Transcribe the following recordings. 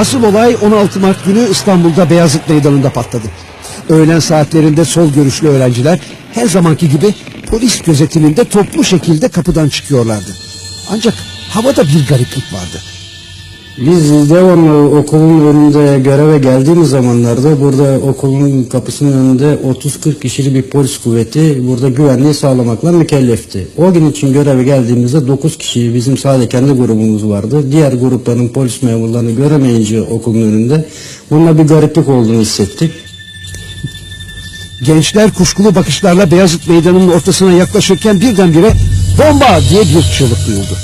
Asıl olay 16 Mart günü İstanbul'da Beyazıt Meydanı'nda patladı. Öğlen saatlerinde sol görüşlü öğrenciler her zamanki gibi polis gözetiminde toplu şekilde kapıdan çıkıyorlardı. Ancak havada bir gariplik vardı. Biz devamlı okulun önünde göreve geldiğimiz zamanlarda burada okulun kapısının önünde 30-40 kişilik bir polis kuvveti burada güvenliği sağlamakla mükellefti. O gün için göreve geldiğimizde 9 kişi bizim sadece kendi grubumuz vardı. Diğer grupların polis memurlarını göremeyince okulun önünde bununla bir gariplik olduğunu hissettik. Gençler kuşkulu bakışlarla Beyazıt Meydanı'nın ortasına yaklaşırken birdenbire bomba diye bir çığlık duyuldu.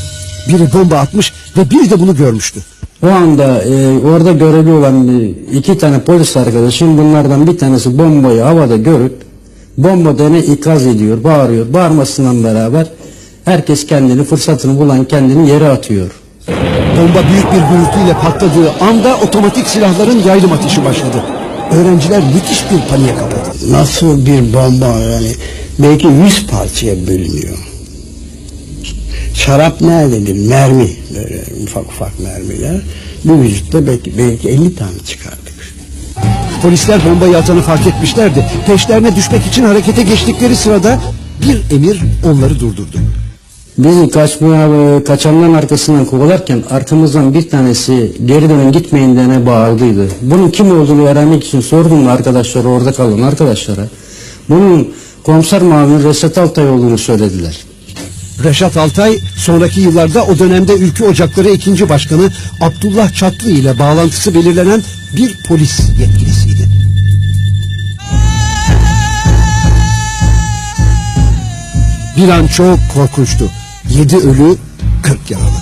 Biri bomba atmış ve biri de bunu görmüştü. O anda e, orada görevli olan e, iki tane polis arkadaşım bunlardan bir tanesi bombayı havada görüp bomba dene ikaz ediyor, bağırıyor. Bağırmasından beraber herkes kendini fırsatını bulan kendini yere atıyor. Bomba büyük bir gürültüyle patladığı anda otomatik silahların yaylım ateşi başladı. Öğrenciler müthiş bir paniğe kapıldı. nasıl bir bomba yani belki yüz parçaya bölünüyor. Şarap nerededir? Mermi böyle ufak ufak mermiler. Bu vücutta belki, belki 50 tane çıkardık. Polisler bombayı atanı fark etmişlerdi. Peşlerine düşmek için harekete geçtikleri sırada bir emir onları durdurdu. Biz kaçmaya, kaçanların arkasından kovalarken arkamızdan bir tanesi geri dönün gitmeyin dene bağırdıydı. Bunun kim olduğunu öğrenmek için sordum arkadaşlara orada kalan arkadaşlara. Bunun komiser mavinin Reşat Altay olduğunu söylediler. Reşat Altay sonraki yıllarda o dönemde Ülkü Ocakları 2. Başkanı Abdullah Çatlı ile bağlantısı belirlenen bir polis yetkilisiydi. Bir an çok korkunçtu. Yedi ölü, kırk yaralı.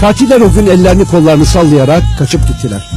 Katiller o gün ellerini kollarını sallayarak kaçıp gittiler.